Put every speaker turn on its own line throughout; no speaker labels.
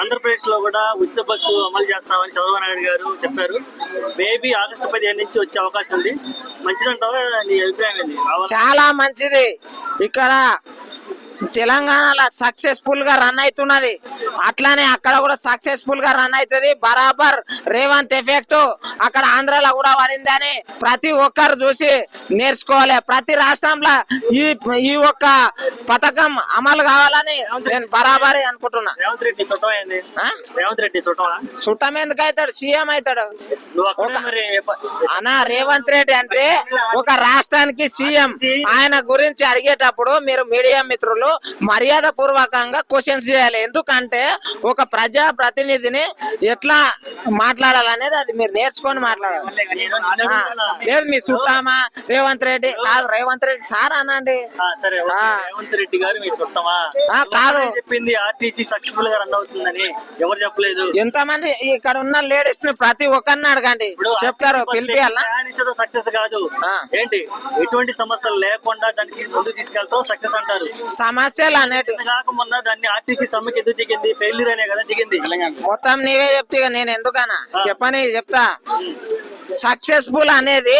ఆంధ్రప్రదేశ్లో కూడా ఉచిత బస్సు అమలు చేస్తామని చంద్రబాబు నాయుడు గారు చెప్పారు. మేబీ ఆగస్టు పదిహేను నుంచి వచ్చే అవకాశం ఉంది. మంచిదంటావా నీ అభిప్రాయం ఏంది
చాలా మంచిది. ఇక్కడ తెలంగాణలో సక్సెస్ఫుల్గా రన్ అవుతున్నది. అట్లానే అక్కడ కూడా సక్సెస్ఫుల్గా రన్ అవుతుంది. బరాబర్ రేవంత్ ఎఫెక్ట్ అక్కడ ఆంధ్రాలో కూడా పడిందని ప్రతి ఒక్కరు చూసి నేర్చుకోవాలి. ప్రతి రాష్ట్రంలో ఈ ఈ ఒక్క పథకం అమలు కావాలని నేను బరాబరి అనుకుంటున్నా.
రేవంత్ రెడ్డి చుట్టం
ఎందుకు అవుతాడు? సీఎం అవుతాడు. అనా రేవంత్ రెడ్డి అంటే ఒక రాష్ట్రానికి సీఎం. ఆయన గురించి అడిగేటప్పుడు మీరు మీడియా మిత్రులు మర్యాద పూర్వకంగా క్వశ్చన్స్ చేయాలి. ఎందుకంటే ఒక ప్రజా ప్రతినిధిని ఎట్లా మాట్లాడాలనేది అది మీరు నేర్చుకొని మాట్లాడాలి. లేదు మీ చుట్టామా రేవంత్ రెడ్డి కాదు రేవంత్ రెడ్డి సార్ అనండి.
రేవంత్ రెడ్డి గారు మీ చుట్టమా
కాదు.
చెప్పింది ఆర్టీసీ సక్సెస్ఫుల్గా రన్ అవుతుందని. ఎవరు చెప్పలేదు?
ఎంతమంది ఇక్కడ ఉన్న లేడీస్ని ప్రతి ఒక్కరిని అడగండి. చెప్తారు పిలిపియాలా?
ప్రయాణించడం సక్సెస్ కాదు. ఏంటి? ఎటువంటి సమస్యలు లేకుండా దానికి ముందు తీసుకెళ్తాం సక్సెస్ అంటారు.
సమస్యలు అనేటివి
కాకముందా దాన్ని ఆర్టీసీ సమ్మెకి ఎందుకు దిగింది? ఫెయిల్యూర్ అనే కదా దిగింది.
మొత్తం నీవే చెప్తే నేను ఎందుకనా చెప్పని చెప్తా. సక్సెస్ఫుల్ అనేది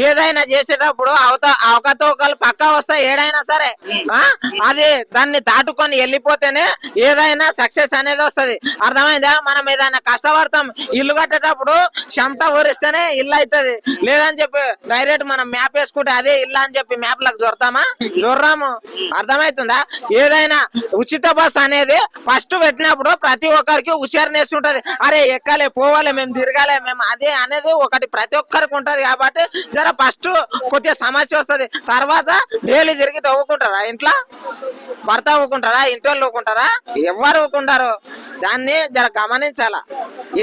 ఏదైనా చేసేటప్పుడు అవత అవకతవకలు పక్కా వస్తాయి ఏడైనా సరే ఆ? అది దాన్ని దాటుకొని వెళ్ళిపోతేనే ఏదైనా సక్సెస్ అనేది వస్తది. అర్థమైందా? మనం ఏదైనా కష్టపడతాం ఇల్లు కట్టేటప్పుడు చెమట ఊరిస్తేనే ఇల్లు అవుతుంది. లేదని చెప్పి డైరెక్ట్ మనం మ్యాప్ వేసుకుంటే అదే ఇల్లు అని చెప్పి మ్యాప్లకు దొరతామా జొర్రాము. అర్థమవుతుందా ఏదైనా ఉచిత బస్ అనేది ఫస్ట్ పెట్టినప్పుడు ప్రతి ఒక్కరికి హుషారు ఉంటది అరే ఎక్కాలి పోవాలి మేము తిరగాలి మేము అదే అనేది ఒకటి ప్రతి ఒక్కరికి ఉంటది కాబట్టి జర ఫస్ట్ కొద్దిగా సమస్య వస్తది. తర్వాత డైలీ తిరిగి తవ్వుకుంటారా? ఇంట్లో? భర్త ఊకుంటారా? ఇంట్లో ఊకుంటారా? ఎవరు ఊకుంటారు దాన్ని జర గమనించాల?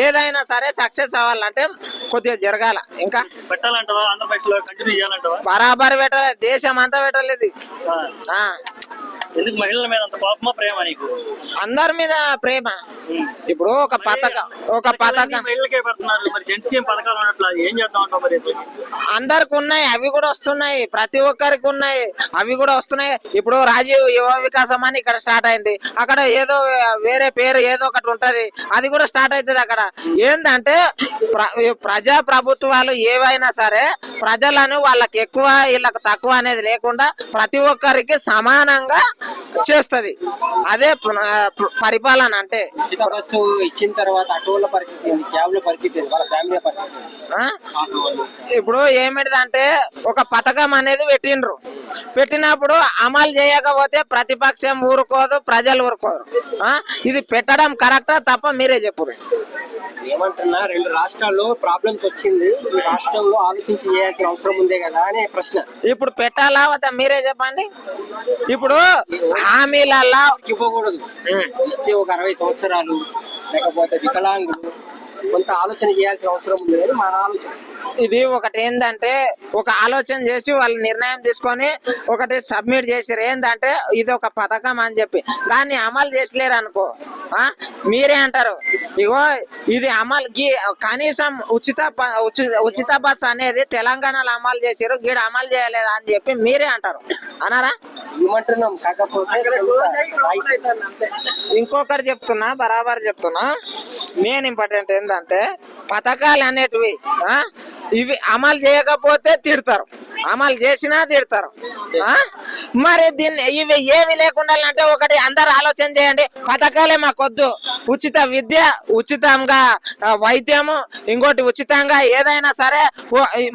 ఏదైనా సరే సక్సెస్ అవ్వాలంటే కొద్దిగా జరగాల. ఇంకా?
పెట్టాలంటావా? ఆంధ్రప్రదేశ్లో కంటిన్యూ చేయాలంటావా?
బరాబర్ పెట్టలేదు. దేశం అంతా పెట్టలేదు
ఎందుకు మహిళల మీద అంత కోపమా ప్రేమ నీకు?
అందరి మీద ప్రేమ. ఇప్పుడు ఒక పథకం ఒక పథకం.
మహిళలకే పెడుతున్నారు. మరి జెంట్స్ ఏం పథకాలు ఏం చేద్దాం మరి
అందరికి ఉన్నాయి అవి కూడా వస్తున్నాయి. ప్రతి ఒక్కరికి ఉన్నాయి అవి కూడా వస్తున్నాయి. ఇప్పుడు రాజీవ్ యువ వికాసం అని ఇక్కడ స్టార్ట్ అయింది. అక్కడ ఏదో వేరే పేరు ఏదో ఒకటి ఉంటది. అది కూడా స్టార్ట్ అవుతుంది అక్కడ. ఏంటంటే ప్ర- ప్రజా ప్రభుత్వాలు ఏవైనా సరే ప్రజలను వాళ్ళకి ఎక్కువ వీళ్ళకి తక్కువ అనేది లేకుండా ప్రతి ఒక్కరికి సమానంగా చేస్తది అదే ప్ర- ప్ర- పరిపాలన అంటే.
ఉచిత బస్సు ఇచ్చిన తర్వాత పరిస్థితి క్యాబ్ల పరిస్థితి వాళ్ళ ఫ్యామిలీ పరిస్థితి
ఇప్పుడు ఏమిటిదంటే ఒక పథకం అనేది పెట్టిండ్రు. పెట్టినప్పుడు అమలు చేయకపోతే ప్రతిపక్షం ఊరుకోదు ప్రజలు ఊరుకోరు? ఇది పెట్టడం కరెక్టా తప్ప మీరే చెప్పురు
ఏమంటున్నా రెండు రాష్ట్రాల్లో ప్రాబ్లమ్స్ వచ్చింది. ఈ రాష్ట్రంలో ఆలోచించి చేయాల్సిన అవసరం ఉందే కదా అనే ప్రశ్న.
ఇప్పుడు పెట్టాలా వద్దా? మీరే చెప్పండి. ఇప్పుడు హామీలల్లా
ఇవ్వకూడదు. ఇస్తే ఒక అరవై సంవత్సరాలు లేకపోతే వికలాంగులు కొంత ఆలోచన చేయాల్సిన అవసరం ఉంది అని మన ఆలోచన.
ఇది ఒకటి ఏంటంటే ఒక ఆలోచన చేసి వాళ్ళు నిర్ణయం తీసుకొని ఒకటి సబ్మిట్ చేసారు ఏంటంటే ఇది ఒక పథకం అని చెప్పి. దాన్ని అమలు చేసలేరు అనుకో. ఆ? మీరే అంటారు. ఇగో ఇది అమలు గీ కనీసం ఉచిత ఉచిత బస్ అనేది తెలంగాణలో అమలు చేసారు గీడ అమలు చేయలేదు అని చెప్పి మీరే అంటారు. అన్నారా?
చేయమంటున్నాం కాకపోతే.
ఇంకొకటి చెప్తున్నా బరాబర్ చెప్తున్నా మెయిన్ ఇంపార్టెంట్ ఏంటంటే పథకాలు అనేటివి ఆ? ఇవి అమలు చేయకపోతే తిడతారు అమలు చేసినా తిడతారు మరి దీన్ని ఇవి ఏవి లేకుండా అంటే ఒకటి అందరు ఆలోచన చేయండి. పథకాలే మాకొద్దు. ఉచిత విద్య ఉచితంగా వైద్యము ఇంకోటి ఉచితంగా ఏదైనా సరే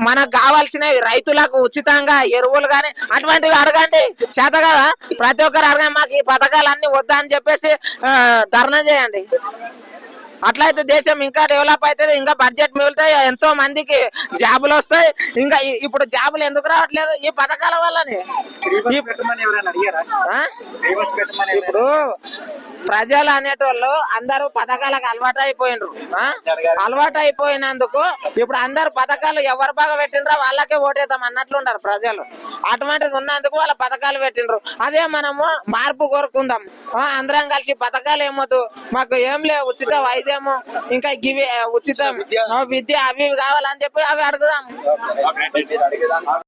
మనకు కావాల్సినవి రైతులకు ఉచితంగా ఎరువులు కానీ అటువంటివి అడగండి. చేత కదా? ప్రతి ఒక్కరు అడగండి మాకు ఈ పథకాలన్నీ వద్దా అని చెప్పేసి ధర్నా చేయండి. అట్లయితే దేశం ఇంకా డెవలప్ అవుతుంది ఇంకా బడ్జెట్ మిగులుతాయి ఎంతో మందికి జాబులు వస్తాయి. ఇంకా ఇప్పుడు జాబులు ఎందుకు రావట్లేదు? ఈ పథకాల వల్లనే? ఇప్పుడు ప్రజలు అనేటోళ్ళు అందరూ పథకాలకు అలవాటు అయిపోయినరు అలవాటు అయిపోయినందుకు ఇప్పుడు అందరు పథకాలు ఎవరు బాగా పెట్టినరో వాళ్ళకే ఓటేద్దాం అన్నట్లున్నారు ప్రజలు. అటువంటిది ఉన్నందుకు వాళ్ళ పథకాలు పెట్టినరు అదే మనము మార్పు కోరుకుందాం. ఆ, అందరం కలిసి పథకాలు ఏమొద్దు? మాకు ఏం లేవు ఉచిత వైద్యము ఇంకా గివి ఉచితం విద్య అవి కావాలని చెప్పి అవి అడుగుదాం.